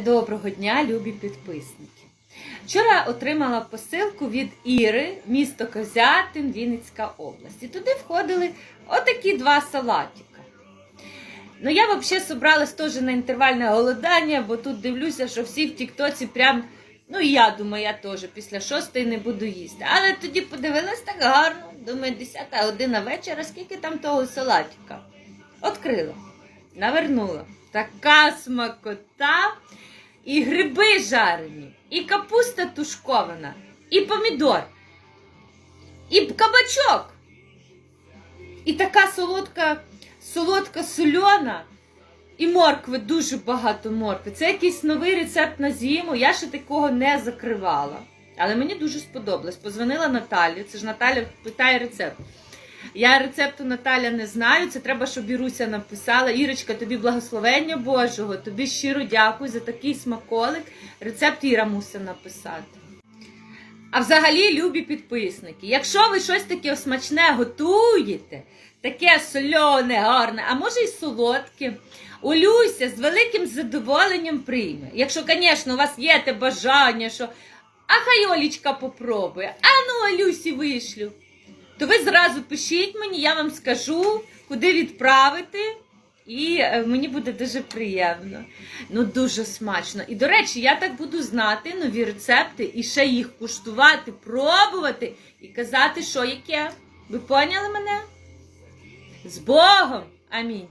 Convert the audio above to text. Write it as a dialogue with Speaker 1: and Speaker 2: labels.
Speaker 1: Доброго дня, любі підписники. Вчора отримала посилку від Іри, місто Козятин, Вінницька область. І туди входили отакі два салатика. Ну, я взагалі собралась теж на інтервальне голодання, бо тут дивлюся, що всі в Тіктоці прям, ну і я думаю, я теж після шостої не буду їсти. Але тоді подивилась так гарно, думаю, 10 година вечора, скільки там того салатика. Открила, навернула. Така смакота, і гриби жарені, і капуста тушкована, і помідор, і кабачок. І така солодка, солодка сольона, і моркви, дуже багато моркви. Це якийсь новий рецепт на зиму. Я ще такого не закривала. Але мені дуже сподобалось. Позвонила Наталі, це ж Наталя питає рецепт. Я рецепту Наталя не знаю. Це треба, щоб Іруся написала. Ірочка, тобі благословення Божого, тобі щиро дякую за такий смаколик. Рецепт Іра мусить написати. А взагалі, любі підписники, якщо ви щось таке смачне готуєте, таке сольоне, гарне, а може й солодке, Олюся з великим задоволенням прийме. Якщо, звісно, у вас є те бажання, що а хай Олічка попробує, а ну Олюсі вишлю то ви зразу пишіть мені, я вам скажу, куди відправити. І е, мені буде дуже приємно. Ну, дуже смачно. І, до речі, я так буду знати нові рецепти і ще їх куштувати, пробувати і казати, що яке. Ви поняли мене? З Богом! Амінь.